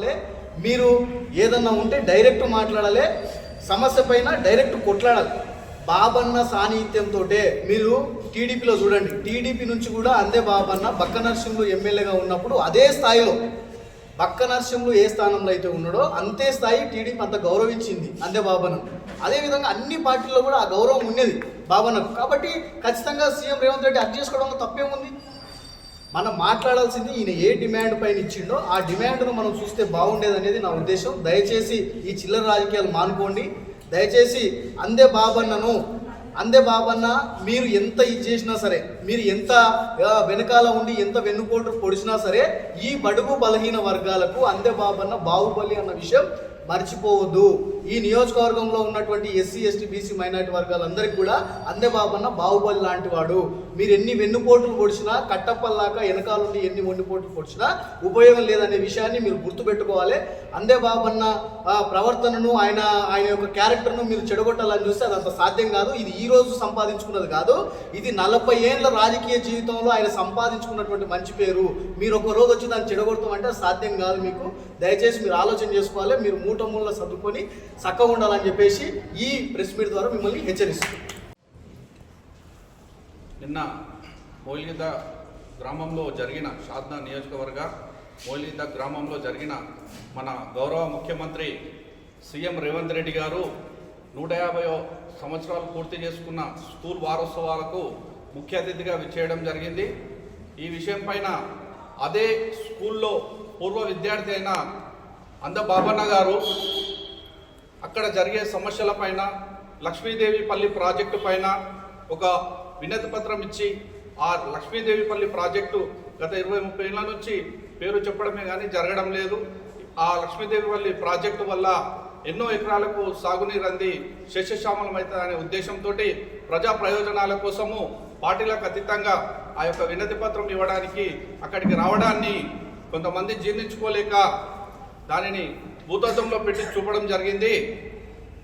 మాట్లాడాలి మీరు ఏదన్నా ఉంటే డైరెక్ట్ మాట్లాడాలి సమస్య పైన డైరెక్ట్ కొట్లాడాలి. బాబన్న సాన్నిహిత్యంతో మీరు టీడీపీలో చూడండి. టీడీపీ నుంచి కూడా అందే బాబన్న బక్క నరసింహులు ఎమ్మెల్యేగా ఉన్నప్పుడు అదే స్థాయిలో. బక్క నరసింహులు ఏ స్థానంలో అయితే ఉన్నాడో అంతే స్థాయి టీడీపీ అంత గౌరవించింది అందే బాబన్న. అదేవిధంగా అన్ని పార్టీల్లో కూడా ఆ గౌరవం ఉండేది బాబన్నకు. కాబట్టి ఖచ్చితంగా సీఎం రేవంత్ రెడ్డి అడ్జస్ట్ చేసుకోవడంలో తప్పేముంది? మనం మాట్లాడాల్సింది ఈయన ఏ డిమాండ్ పైన ఇచ్చిండో ఆ డిమాండ్ను మనం చూస్తే బాగుండేది అనేది నా ఉద్దేశం. దయచేసి ఈ చిల్లర రాజకీయాలు మానుకోండి. దయచేసి అందే బాబన్నను అందే బాబన్న మీరు ఎంత ఇది చేసినా సరే మీరు ఎంత వెనకాల ఉండి ఎంత వెన్నుపోటు పొడిచినా సరే ఈ బడుగు బలహీన వర్గాలకు అందే బాబన్న బాహుబలి అన్న విషయం మర్చిపోవద్దు. ఈ నియోజకవర్గంలో ఉన్నటువంటి ఎస్సీ ఎస్టీ బీసీ మైనార్టీ వర్గాలందరికీ కూడా అందేబాబన్న బాహుబలి లాంటి వాడు. మీరు ఎన్ని వెన్నుపోట్లు పొడిచినా కట్టప్పల్లాగా వెనకాలండి ఎన్ని వెన్నుపోట్లు పొడిచినా ఉపయోగం లేదనే విషయాన్ని మీరు గుర్తుపెట్టుకోవాలి. అందేబాబన్న ప్రవర్తనను ఆయన ఆయన యొక్క క్యారెక్టర్ను మీరు చెడగొట్టాలని చూస్తే అది అంత సాధ్యం కాదు. ఇది ఈ రోజు సంపాదించుకున్నది కాదు. ఇది నలభై ఏళ్ళ రాజకీయ జీవితంలో ఆయన సంపాదించుకున్నటువంటి మంచి పేరు. మీరు ఒక రోజు వచ్చి దాన్ని చెడగొడతామంటే సాధ్యం కాదు మీకు. దయచేసి మీరు ఆలోచన చేసుకోవాలి. మీరు మూడు కుటుంబంలో సర్దుకొని చక్కగా ఉండాలని చెప్పేసి ఈ ప్రెస్ మీట్ ద్వారా మిమ్మల్ని హెచ్చరిస్తుంది నిన్న మౌలిద గ్రామంలో జరిగిన షాద్నా నియోజకవర్గ మౌలిద గ్రామంలో జరిగిన మన గౌరవ ముఖ్యమంత్రి సీఎం రేవంత్ రెడ్డి గారు నూట యాభై సంవత్సరాలు పూర్తి చేసుకున్న స్కూల్ వారోత్సవాలకు ముఖ్య అతిథిగా విచ్చేయడం జరిగింది. ఈ విషయం పైన అదే స్కూల్లో పూర్వ విద్యార్థి అయిన అంద బాబన్న గారు అక్కడ జరిగే సమస్యల పైన లక్ష్మీదేవి పల్లి ప్రాజెక్టు పైన ఒక వినతి పత్రం ఇచ్చి ఆ లక్ష్మీదేవి పల్లి ప్రాజెక్టు గత ఇరవై ముప్పై ఏళ్ళ నుంచి పేరు చెప్పడమే కానీ జరగడం లేదు. ఆ లక్ష్మీదేవి పల్లి ప్రాజెక్టు వల్ల ఎన్నో ఎకరాలకు సాగునీరు అంది శస్యశ్యామలమవుతుంది అనే ఉద్దేశంతో ప్రజా ప్రయోజనాల కోసము పార్టీలకు అతీతంగా ఆ యొక్క వినతి పత్రం ఇవ్వడానికి అక్కడికి రావడాన్ని కొంతమంది జీర్ణించుకోలేక దానిని భూతత్వంలో పెట్టి చూపడం జరిగింది.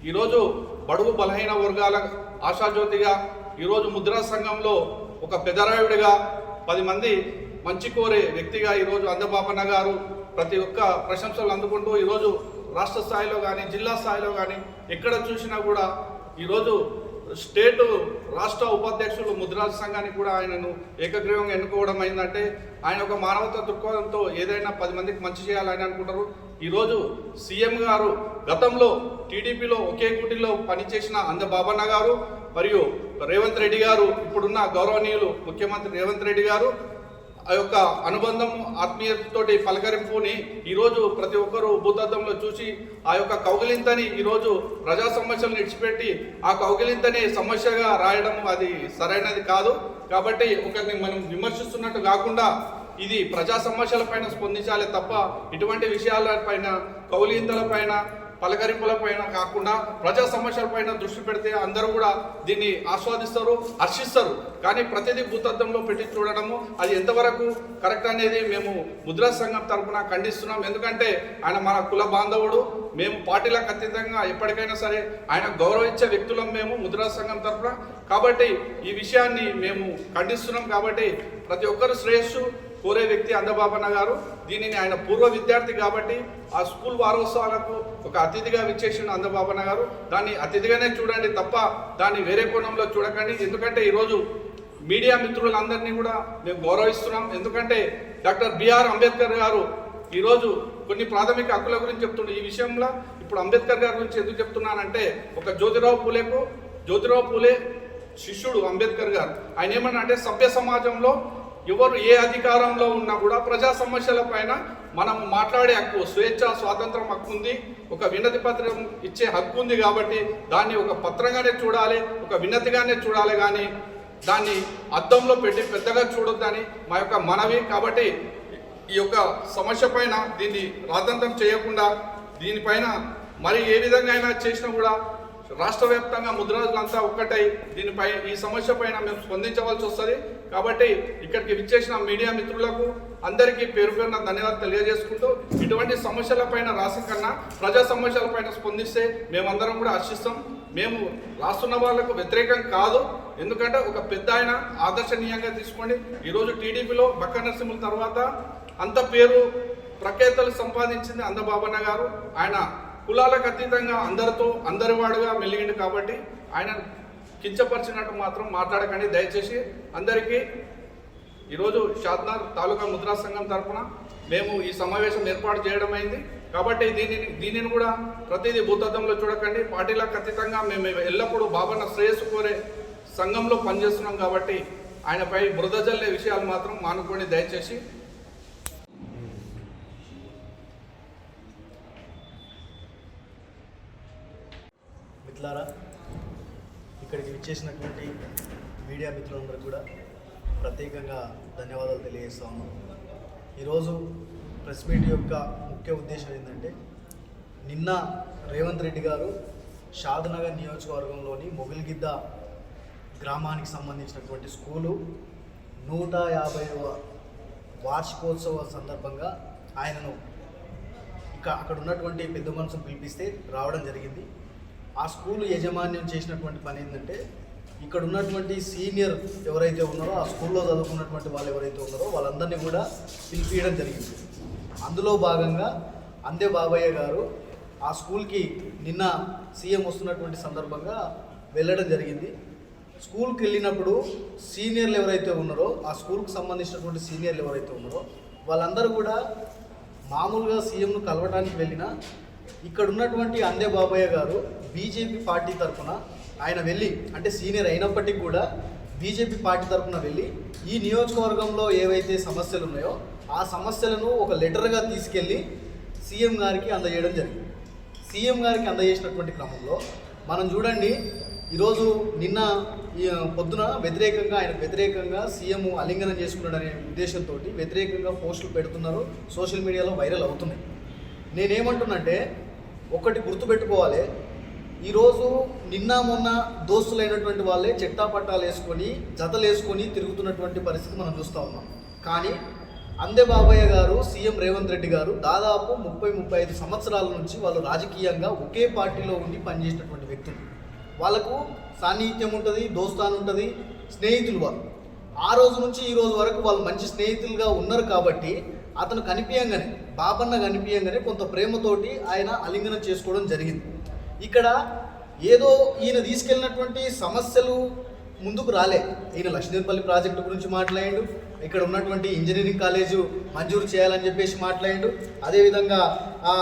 ఈరోజు బడుగు బలహీన వర్గాల ఆశాజ్యోతిగా ఈరోజు ముద్రా సంఘంలో ఒక పెదరాయుడిగా పది మంది మంచి కోరే వ్యక్తిగా ఈరోజు అందబాపన్న గారు ప్రతి ఒక్క ప్రశంసలు అందుకుంటూ ఈరోజు రాష్ట్ర స్థాయిలో కానీ జిల్లా స్థాయిలో కానీ ఎక్కడ చూసినా కూడా ఈరోజు స్టేట్ రాష్ట్ర ఉపాధ్యక్షులు ముద్రాజ సంఘానికి కూడా ఆయనను ఏకగ్రీవంగా ఎన్నుకోవడం అయిందంటే ఆయన ఒక మానవత దృక్కోణంతో ఏదైనా పది మందికి మంచి చేయాలని అనుకుంటారు. ఈరోజు సీఎం గారు గతంలో టీడీపీలో ఒకే కుటిలో పనిచేసిన అందబాబన్న గారు మరియు రేవంత్ రెడ్డి గారు ఇప్పుడున్న గౌరవనీయులు ముఖ్యమంత్రి రేవంత్ రెడ్డి గారు ఆ యొక్క అనుబంధం ఆత్మీయతతోటి పలకరింపుని ఈరోజు ప్రతి ఒక్కరూ భూతత్వంలో చూసి ఆ యొక్క కౌగిలింతని ఈరోజు ప్రజా సమస్యలను ఇడిచిపెట్టి ఆ కౌగిలింతని సమస్యగా రాయడం అది సరైనది కాదు. కాబట్టి ఒకరిని మనం విమర్శిస్తున్నట్టు కాకుండా ఇది ప్రజా సమస్యల పైన స్పందించాలి తప్ప ఇటువంటి విషయాల పైన కౌలింతల పైన పలకరింపుల పైన కాకుండా ప్రజా సమస్యల పైన దృష్టి పెడితే అందరూ కూడా దీన్ని ఆస్వాదిస్తారు హర్షిస్తారు. కానీ ప్రతిదీ భూతత్వంలో పెట్టి చూడడము అది ఎంతవరకు కరెక్ట్ అనేది మేము ముద్రా సంఘం తరఫున ఖండిస్తున్నాం. ఎందుకంటే ఆయన మన కుల బాంధవుడు మేము పార్టీలకు అతీతంగా ఎప్పటికైనా సరే ఆయన గౌరవించే వ్యక్తులం మేము ముద్రా సంఘం తరఫున కాబట్టి ఈ విషయాన్ని మేము ఖండిస్తున్నాం కాబట్టి ప్రతి ఒక్కరు శ్రేయస్సు కోరే వ్యక్తి అందబాబన్న గారు. దీనిని ఆయన పూర్వ విద్యార్థి కాబట్టి ఆ స్కూల్ వారోత్సవాలకు ఒక అతిథిగా విచ్చేసిన అందబాబన్న గారు. దాన్ని అతిథిగానే చూడండి తప్ప దాన్ని వేరే కోణంలో చూడకండి. ఎందుకంటే ఈరోజు మీడియా మిత్రులందరినీ కూడా మేము గౌరవిస్తున్నాం. ఎందుకంటే డాక్టర్ బిఆర్ అంబేద్కర్ గారు ఈరోజు కొన్ని ప్రాథమిక హక్కుల గురించి చెప్తుండే. ఈ విషయంలో ఇప్పుడు అంబేద్కర్ గారి గురించి ఎందుకు చెప్తున్నానంటే ఒక జ్యోతిరావు పూలేకు జ్యోతిరావు పూలే శిష్యుడు అంబేద్కర్ గారు. ఆయన ఏమన్నా అంటే సభ్య సమాజంలో ఎవరు ఏ అధికారంలో ఉన్నా కూడా ప్రజా సమస్యల పైన మనం మాట్లాడే హక్కు స్వేచ్ఛ స్వాతంత్రం హక్కు ఉంది. ఒక వినతి పత్రం ఇచ్చే హక్కు ఉంది కాబట్టి దాన్ని ఒక పత్రంగానే చూడాలి ఒక వినతిగానే చూడాలి కానీ దాన్ని అద్దంలో పెట్టి పెద్దగా చూడొద్దని మా యొక్క మనవి కాబట్టి ఈ యొక్క సమస్య పైన దీన్ని రాద్ధాంతం చేయకుండా దీనిపైన మరి ఏ విధంగా అయినా చేసినా కూడా రాష్ట్ర వ్యాప్తంగా ముద్రాజులంతా ఒక్కటై దీనిపై ఈ సమస్య పైన మేము స్పందించవలసి వస్తుంది. కాబట్టి ఇక్కడికి విచ్చేసిన మీడియా మిత్రులకు అందరికీ పేరు పేరున ధన్యవాదాలు తెలియజేసుకుంటూ ఇటువంటి సమస్యల పైన రాసి కన్నా ప్రజా సమస్యల పైన స్పందిస్తే మేమందరం కూడా హర్షిస్తాం మేము రాస్తున్న వాళ్ళకు వ్యతిరేకం కాదు. ఎందుకంటే ఒక పెద్ద ఆయన ఆదర్శనీయంగా తీసుకోండి. ఈరోజు టీడీపీలో బక్క నరసింహుల తర్వాత అంత పేరు ప్రఖ్యాతలు సంపాదించింది అందబాబన్న గారు. ఆయన కులాలకు అతీతంగా అందరితో అందరి వాడుగా మెలిగిండు కాబట్టి ఆయన కించపరిచినట్టు మాత్రం మాట్లాడకండి. దయచేసి అందరికీ ఈరోజు షాద్నార్ తాలూకా ముద్రా సంఘం తరఫున మేము ఈ సమావేశం ఏర్పాటు చేయడం అయింది కాబట్టి దీనిని దీనిని కూడా ప్రతిదీ భూతత్వంలో చూడకండి. పార్టీలకు అతీతంగా మేము ఎల్లప్పుడూ బాబన్న శ్రేయస్సు కోరే సంఘంలో పనిచేస్తున్నాం కాబట్టి ఆయనపై బురద జల్లే విషయాలు మాత్రం మానుకోండి. దయచేసి. మిత్రులారా ఇక్కడికి విచ్చేసినటువంటి మీడియా మిత్రులందరూ కూడా ప్రత్యేకంగా ధన్యవాదాలు తెలియజేస్తా ఉన్నాం. ఈరోజు ప్రెస్ మీట్ యొక్క ముఖ్య ఉద్దేశం ఏంటంటే నిన్న రేవంత్ రెడ్డి గారు షాద్నగర్ నియోజకవర్గంలోని మొగిలిగిద్ద గ్రామానికి సంబంధించినటువంటి స్కూలు నూట యాభైవ వార్షికోత్సవ సందర్భంగా ఆయనను ఇక అక్కడ ఉన్నటువంటి పెద్ద మనసును పిలిపిస్తే రావడం జరిగింది. ఆ స్కూల్ యజమాన్యం చేసినటువంటి పని ఏంటంటే ఇక్కడ ఉన్నటువంటి సీనియర్ ఎవరైతే ఉన్నారో ఆ స్కూల్లో చదువుకున్నటువంటి వాళ్ళు ఎవరైతే ఉన్నారో వాళ్ళందరినీ కూడా పిలిపియడం జరిగింది. అందులో భాగంగా అందే బాబయ్య గారు ఆ స్కూల్కి నిన్న సీఎం వస్తున్నటువంటి సందర్భంగా వెళ్ళడం జరిగింది. స్కూల్కి వెళ్ళినప్పుడు సీనియర్లు ఎవరైతే ఉన్నారో ఆ స్కూల్కి సంబంధించినటువంటి సీనియర్లు ఎవరైతే ఉన్నారో వాళ్ళందరూ కూడా మామూలుగా సీఎంను కలవడానికి వెళ్ళిన ఇక్కడ ఉన్నటువంటి అందే బాబయ్య గారు బీజేపీ పార్టీ తరఫున ఆయన వెళ్ళి అంటే సీనియర్ అయినప్పటికీ కూడా బీజేపీ పార్టీ తరఫున వెళ్ళి ఈ నియోజకవర్గంలో ఏవైతే సమస్యలు ఉన్నాయో ఆ సమస్యలను ఒక లెటర్గా తీసుకెళ్ళి సీఎం గారికి అందజేయడం జరిగింది. సీఎం గారికి అందజేసినటువంటి క్రమంలో మనం చూడండి ఈరోజు నిన్న ఈ పొద్దున వ్యతిరేకంగా ఆయన వ్యతిరేకంగా సీఎం అలింగనం చేసుకున్నాడనే ఉద్దేశంతో వ్యతిరేకంగా పోస్టులు పెడుతున్నారు సోషల్ మీడియాలో వైరల్ అవుతున్నాయి. నేనేమంటున్నంటే ఒకటి గుర్తుపెట్టుకోవాలి ఈరోజు నిన్న మొన్న దోస్తులైనటువంటి వాళ్ళే చెట్టా పట్టాలు వేసుకొని జతలు వేసుకొని తిరుగుతున్నటువంటి పరిస్థితి మనం చూస్తూ ఉన్నాం. కానీ అందే బాబయ్య గారు సీఎం రేవంత్ రెడ్డి గారు దాదాపు ముప్పై ముప్పై ఐదు సంవత్సరాల నుంచి వాళ్ళు రాజకీయంగా ఒకే పార్టీలో ఉండి పనిచేసినటువంటి వ్యక్తులు. వాళ్ళకు సాన్నిహిత్యం ఉంటుంది దోస్తాన్ ఉంటుంది స్నేహితులు వాళ్ళు. ఆ రోజు నుంచి ఈ రోజు వరకు వాళ్ళు మంచి స్నేహితులుగా ఉన్నారు కాబట్టి అతను కనిపించగానే బాబన్న కనిపించగానే కొంత ప్రేమతోటి ఆయన అలింగనం చేసుకోవడం జరిగింది. ఇక్కడ ఏదో ఈయన తీసుకెళ్ళినటువంటి సమస్యలు ముందుకు రాలే. ఈయన లక్ష్మీపల్లి ప్రాజెక్టు గురించి మాట్లాడు ఇక్కడ ఉన్నటువంటి ఇంజనీరింగ్ కాలేజు మంజూరు చేయాలని చెప్పేసి మాట్లాడు అదేవిధంగా ఆ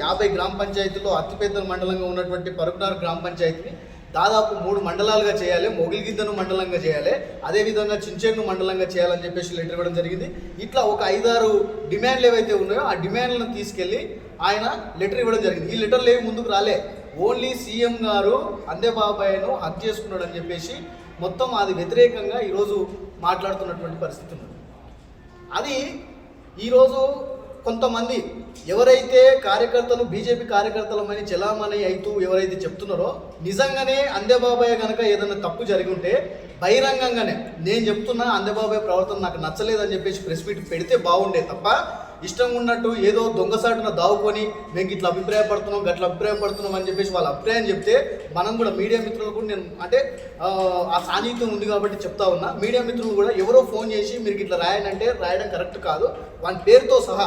యాభై గ్రామ పంచాయతీలో అతిపెద్ద మండలంగా ఉన్నటువంటి ఫరూక్నార్ గ్రామ పంచాయతీని దాదాపు మూడు మండలాలుగా చేయాలి. మొగిలిగిద్దను మండలంగా చేయాలి. అదేవిధంగా చించేను మండలంగా చేయాలని చెప్పేసి లెటర్ ఇవ్వడం జరిగింది. ఇట్లా ఒక ఐదారు డిమాండ్లు ఏవైతే ఉన్నాయో ఆ డిమాండ్లను తీసుకెళ్ళి ఆయన లెటర్ ఇవ్వడం జరిగింది. ఈ లెటర్లు ఏవి ముందుకు రాలే. ఓన్లీ సీఎం గారు అందే బాబాయ్ను హక్ చేసుకున్నాడు అని చెప్పేసి మొత్తం అది వ్యతిరేకంగా ఈరోజు మాట్లాడుతున్నటువంటి పరిస్థితి ఉంది అది ఈరోజు కొంతమంది ఎవరైతే కార్యకర్తలు బీజేపీ కార్యకర్తలమని చెలామణి అవుతూ ఎవరైతే చెప్తున్నారో నిజంగానే అందేబాబాయ్ కనుక ఏదైనా తప్పు జరిగి ఉంటే బహిరంగంగానే నేను చెప్తున్నా అందేబాబాయ్ ప్రవర్తన నాకు నచ్చలేదని చెప్పేసి ప్రెస్ మీట్ పెడితే బాగుండే తప్ప ఇష్టం ఉన్నట్టు ఏదో దొంగసాటున దావుకొని మేము ఇట్లా అభిప్రాయపడుతున్నాం గట్ల అభిప్రాయపడుతున్నాం అని చెప్పేసి వాళ్ళ అభిప్రాయం చెప్తే మనం కూడా మీడియా మిత్రులకు నేను అంటే ఆ, ఆ సాన్నిహిత్యం ఉంది కాబట్టి చెప్తా ఉన్నా. మీడియా మిత్రులు కూడా ఎవరో ఫోన్ చేసి మీరు ఇట్లా రాయండి అంటే రాయడం కరెక్ట్ కాదు. వాని పేరుతో సహా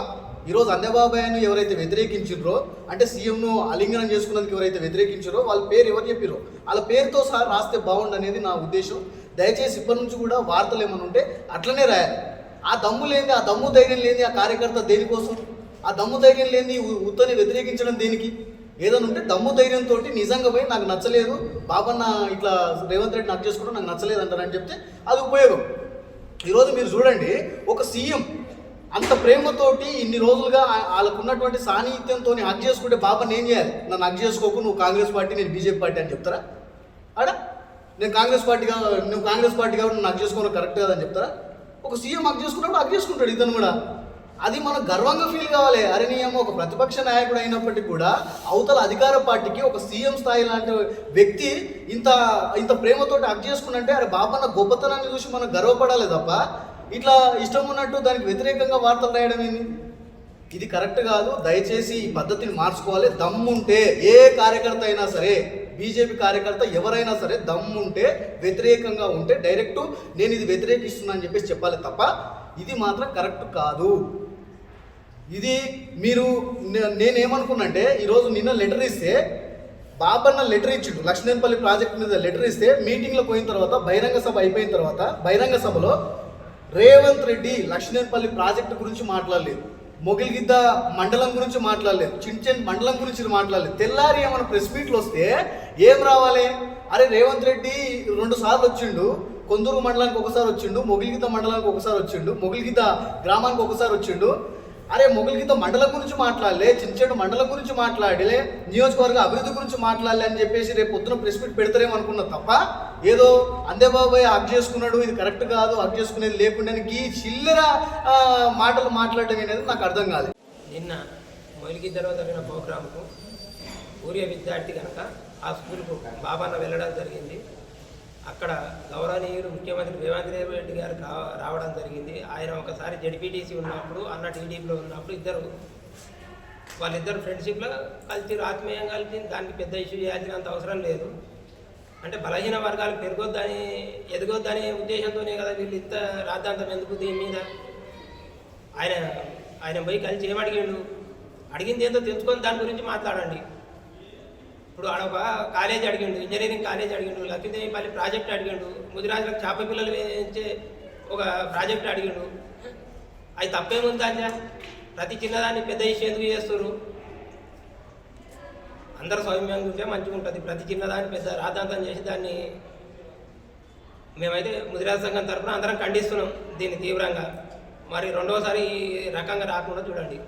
ఈరోజు అన్నబాబాయ్ను ఎవరైతే వ్యతిరేకించారో అంటే సీఎంను అలింగనం చేసుకున్నందుకు ఎవరైతే వ్యతిరేకించారో వాళ్ళ పేరు ఎవరు చెప్పారో వాళ్ళ పేరుతో సహా రాస్తే బాగుండు అనేది నా ఉద్దేశం. దయచేసి ఇప్పటి నుంచి కూడా వార్తలు ఏమైనా ఉంటే అట్లనే రాయాలి. ఆ దమ్ము లేని ఆ దమ్ము ధైర్యం లేని ఆ కార్యకర్త దేనికోసం? ఆ దమ్ము ధైర్యం లేని ఉత్తని వ్యతిరేకించడం దేనికి? ఏదైనా ఉంటే దమ్ము ధైర్యంతో నిజంగా పోయి నాకు నచ్చలేదు బాబన్న ఇట్లా రేవంత్ రెడ్డి నాకు చేసుకోవడం నాకు నచ్చలేదు అంటారని చెప్తే అది ఉపయోగం. ఈరోజు మీరు చూడండి ఒక సీఎం అంత ప్రేమతోటి ఇన్ని రోజులుగా వాళ్ళకు ఉన్నటువంటి సాన్నిహిత్యంతో హక్ చేసుకుంటే బాబా నేను చేయాలి. నన్ను హక్ చేసుకోకు నువ్వు కాంగ్రెస్ పార్టీ నేను బీజేపీ పార్టీ అని చెప్తారా? ఆడ? నేను కాంగ్రెస్ పార్టీగా నువ్వు కాంగ్రెస్ పార్టీ కాబట్టి నువ్వు హక్ చేసుకోవడం కరెక్ట్ కాదని చెప్తారా? ఒక సీఎం హక్ చేసుకున్నప్పుడు హక్ చేసుకుంటాడు ఇతను కూడా. అది మనం గర్వంగా ఫీల్ కావాలి. అరే నీ ఒక ప్రతిపక్ష నాయకుడు అయినప్పటికీ కూడా అవతల అధికార పార్టీకి ఒక సీఎం స్థాయి లాంటి వ్యక్తి ఇంత ఇంత ప్రేమతోటి హక్ చేసుకున్నంటే అరే బాబన్న గొప్పతనాన్ని చూసి మనం గర్వపడాలి తప్ప ఇట్లా ఇష్టం ఉన్నట్టు దానికి వ్యతిరేకంగా వార్తలు రాయడం ఏంది? ఇది కరెక్ట్ కాదు. దయచేసి ఈ పద్ధతిని మార్చుకోవాలి. దమ్ముంటే ఏ కార్యకర్త అయినా సరే బీజేపీ కార్యకర్త ఎవరైనా సరే దమ్ముంటే వ్యతిరేకంగా ఉంటే డైరెక్ట్ నేను ఇది వ్యతిరేకిస్తున్నా అని చెప్పేసి చెప్పాలి తప్ప ఇది మాత్రం కరెక్ట్ కాదు. ఇది మీరు నేనేమనుకున్నంటే ఈరోజు నిన్న లెటర్ ఇస్తే బాబన్న లెటర్ ఇచ్చిండు. లక్ష్మణపల్లి ప్రాజెక్ట్ మీద లెటర్ ఇస్తే మీటింగ్లో పోయిన తర్వాత బహిరంగ సభ అయిపోయిన తర్వాత బహిరంగ సభలో రేవంత్ రెడ్డి లక్ష్మీపల్లి ప్రాజెక్టు గురించి మాట్లాడలేదు. మొగిలిగిద్ద మండలం గురించి మాట్లాడలేదు. చించెన్ మండలం గురించి మాట్లాడలేదు. తెల్లారి ఏమైనా ప్రెస్ మీట్లు వస్తే ఏం రావాలి? అరే రేవంత్ రెడ్డి రెండు సార్లు వచ్చిండు. కొందూరు మండలానికి ఒకసారి వచ్చిండు మొగిలిగిద్ద మండలానికి ఒకసారి వచ్చిండు మొగిలిగిద్ద గ్రామానికి ఒకసారి వచ్చిండు. అరే మొగిలిగిద్ద మండలం గురించి మాట్లాడలే చిన్నచేడు మండలం గురించి మాట్లాడలే నియోజకవర్గ అభివృద్ధి గురించి మాట్లాడలే అని చెప్పేసి రేపు పొద్దున ప్రెస్ మీట్ పెడతారేమో అనుకున్నా తప్ప ఏదో అందే బాబాయ్ హక్ చేసుకున్నాడు ఇది కరెక్ట్ కాదు హక్ చేసుకునేది లేకుండా ఈ చిల్లర మాటలు మాట్లాడడం అనేది నాకు అర్థం కాదు నిన్న మొయిలిగిద్దలో జరిగిన ప్రోగ్రాంకు ఊరియ విద్యార్థి కనుక ఆ స్కూల్కు బాబాన్న వెళ్ళడం జరిగింది. అక్కడ గౌరవనీయులు ముఖ్యమంత్రి రేవంత్ రెడ్డి గారు రా- రావడం జరిగింది. ఆయన ఒకసారి జడ్పీటీసీ ఉన్నప్పుడు అన్న టీడీపీలో ఉన్నప్పుడు ఇద్దరు వాళ్ళిద్దరు ఫ్రెండ్షిప్లో కలిసి ఆత్మీయంగా కలిసి దానికి పెద్ద ఇష్యూ చేయాల్సినంత అవసరం లేదు. అంటే బలహీన వర్గాలు పెరగొద్దని ఎదగొద్దనే ఉద్దేశంతోనే కదా వీళ్ళు ఇంత రాద్దాంతం ఎందుకు దీని మీద? ఆయన ఆయన పోయి కలిసి ఏం అడిగింది ఏదో తెలుసుకొని దాని గురించి మాట్లాడండి. ఇప్పుడు ఆడ ఒక కాలేజ్ అడిగిండు ఇంజనీరింగ్ కాలేజ్ అడిగిండు లక్ష్మీదేవిపల్లి ప్రాజెక్ట్ అడిగిండు ముదిరాజులకు చేప పిల్లలు వేయించే ఒక ప్రాజెక్ట్ అడిగిండు. అది తప్పేముందా ప్రతి చిన్నదాన్ని పెద్ద ఇష్యూ ఎందుకు చేస్తారు అందరు సౌమ్యంగా ఉంటే మంచిగా ఉంటుంది. ప్రతి చిన్నదాన్ని పెద్ద రాద్ధాంతం చేసి దాన్ని మేమైతే ముదిరాజ సంఘం తరఫున అందరం ఖండిస్తున్నాం దీన్ని తీవ్రంగా. మరి రెండవసారి ఈ రకంగా రాకుండా చూడండి.